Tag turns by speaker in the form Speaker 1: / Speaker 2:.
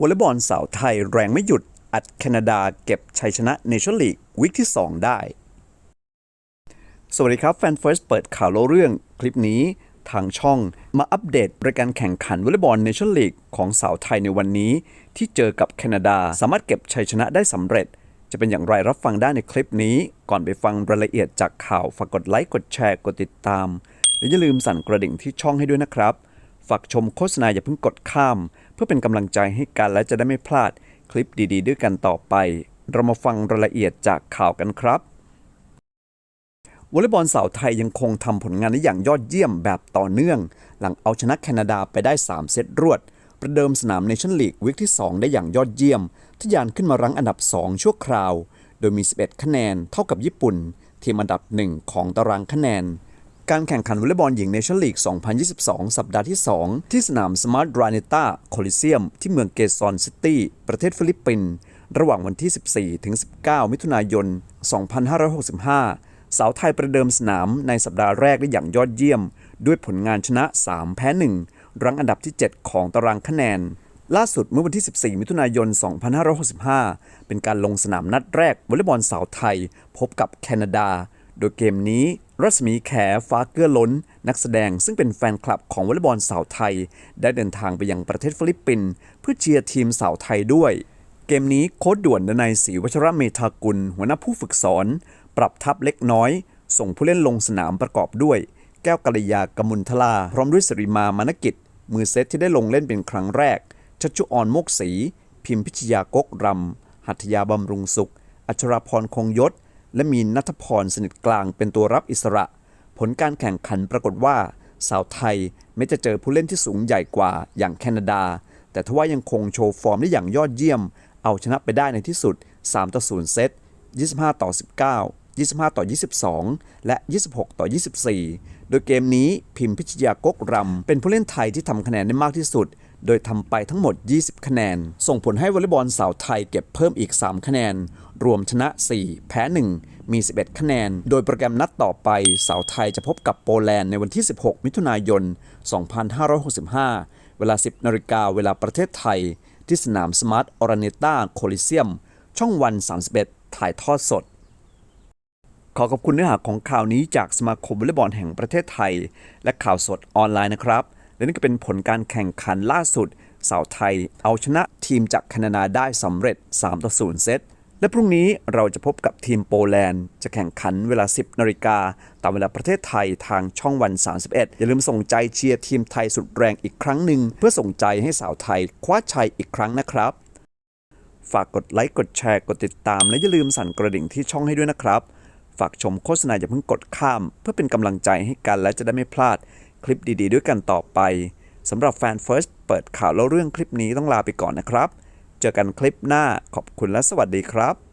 Speaker 1: วอลเลย์บอลสาวไทยแรงไม่หยุด อัดแคนาดาเก็บชัยชนะเนชั่นลีกวิกที่ 2 ได้ สวัสดีครับ แฟนเฟิร์สเปิดข่าวเล่าเรื่องคลิปนี้ทางช่องมาอัปเดตรายการแข่งขันวอลเลย์บอลเนชั่นลีกของสาวไทยในวันนี้ ที่เจอกับแคนาดาสามารถเก็บชัยชนะได้สำเร็จ จะเป็นอย่างไรรับฟังได้ในคลิปนี้ ก่อนไปฟังรายละเอียดจากข่าวฝากกดไลค์กดแชร์กดติดตามและอย่าลืมสั่นกระดิ่งที่ช่องให้ด้วยนะครับฝากชมโฆษณาอย่าเพิ่งกดข้าม เพื่อเป็นกำลังใจให้กันและจะได้ไม่พลาดคลิปดีๆ ด้วยกันต่อไป เรามาฟังรายละเอียดจากข่าวกันครับวอลเลย์บอลสาวไทยยังคงทำผลงานได้อย่างยอดเยี่ยมแบบต่อเนื่อง หลังเอาชนะแคนาดาไปได้ 3 เซตรวด ประเดิมสนามเนชั่นลีกวิกที่ 2 ได้อย่างยอดเยี่ยมทะยานขึ้นมารั้งอันดับ 2 ชั่วคราว โดยมี 11 คะแนนเท่ากับญี่ปุ่น ทีมอันดับ 1 ของตารางคะแนน การแข่งขันวอลเลย์บอลหญิงเนชั่นลีก 2022 สัปดาห์ที่ 2 ที่สนามสมาร์ทรานิต้าโคลิเซียม ที่เมืองเกซอนซิตี้ ประเทศฟิลิปปินส์ระหว่างวันที่ 14 ถึง 19 มิถุนายน 2565 สาวไทยประเดิมสนามในสัปดาห์แรกได้อย่างยอดเยี่ยม ด้วยผลงานชนะ 3 แพ้ 1 รั้งอันดับที่ 7 ของตารางคะแนนล่าสุดเมื่อวันที่ 14 มิถุนายน 2565 เป็นการลงสนามนัดแรกวอลเลย์บอลสาวไทย พบกับแคนาดา โดยเกมนี้ รัศมีแขฟ้าเกื้อล้น นักแสดงซึ่งเป็นแฟนคลับของวอลเลย์บอลสาวไทย ได้เดินทางไปยังประเทศฟิลิปปินส์เพื่อเชียร์ทีมสาวไทยด้วย เกมนี้โค้ดด่วนดนัยศรีวัชระเมธากุล หัวหน้าผู้ฝึกสอน ปรับทัพเล็กน้อย ส่งผู้เล่นลงสนามประกอบด้วย แก้วกัลยากมุลทลา พร้อมด้วยสริมามานกิจ มือเซตที่ได้ลงเล่นเป็นครั้งแรก ชัชชุออนโมกศรีพิมพิชยากกรำหัตถยาบำรุงสุข อัชราพรคงยศ และมีนัทพรสนิทกลางเป็นตัวรับอิสระ ผลการแข่งขันปรากฏว่า สาวไทยไม่จะเจอผู้เล่นที่สูงใหญ่กว่าอย่างแคนาดา แต่ทว่ายังคงโชว์ฟอร์มได้อย่างยอดเยี่ยม เอาชนะไปได้ในที่สุด 3 ต่อ 0 เซต 25 ต่อ 19 25 ต่อ 22 และ 26 ต่อ 24 โดยเกมนี้พิมพิชยากกรำเป็นผู้เล่นไทยที่ทำคะแนนได้มากที่สุด โดยทำไปทั้งหมด 20 คะแนน ส่งผลให้วอลเลย์บอลสาวไทยเก็บเพิ่มอีก 3 คะแนน รวมชนะ 4 แพ้ 1 มี 11 คะแนน โดยโปรแกรมนัดต่อไปสาวไทยจะพบกับโปแลนด์ในวันที่ 16 มิถุนายน 2565 เวลา 10นาฬิกาเวลาประเทศไทยที่สนามสมาร์ทออราเนต้าโคลิเซียม ช่องวัน 31 ถ่ายทอดสด ขอขอบคุณเนื้อหาของข่าวนี้จากสมาคมวอลเลย์บอลแห่งประเทศไทย และข่าวสดออนไลน์นะครับ และนี่ก็เป็นผลการแข่งขันล่าสุด สาวไทย เอาชนะทีมจากแคนาดาได้สำเร็จ3ต่อ0เซตและพรุ่งนี้เราจะพบกับทีมโปแลนด์ จะแข่งขันเวลา 10นาฬิกาตามเวลาประเทศไทยทางช่องวัน 31 อย่าลืมส่งใจเชียร์ทีมไทยสุดแรงอีกครั้งหนึ่ง เพื่อส่งใจให้สาวไทยคว้าชัยอีกครั้งนะครับ ฝากกดไลค์กดแชร์กดติดตาม และอย่าลืมสั่นกระดิ่งที่ช่องให้ด้วยนะครับ ฝากชมโฆษณาอย่าเพิ่งกดข้าม เพื่อเป็นกำลังใจให้กันและจะได้ไม่พลาดคลิปดีๆ ด้วยกันต่อไปสำหรับแฟน First เปิดข่าวเล่าเรื่องคลิปนี้ต้องลาไปก่อนนะครับ เจอกันคลิปหน้าขอบคุณและสวัสดีครับ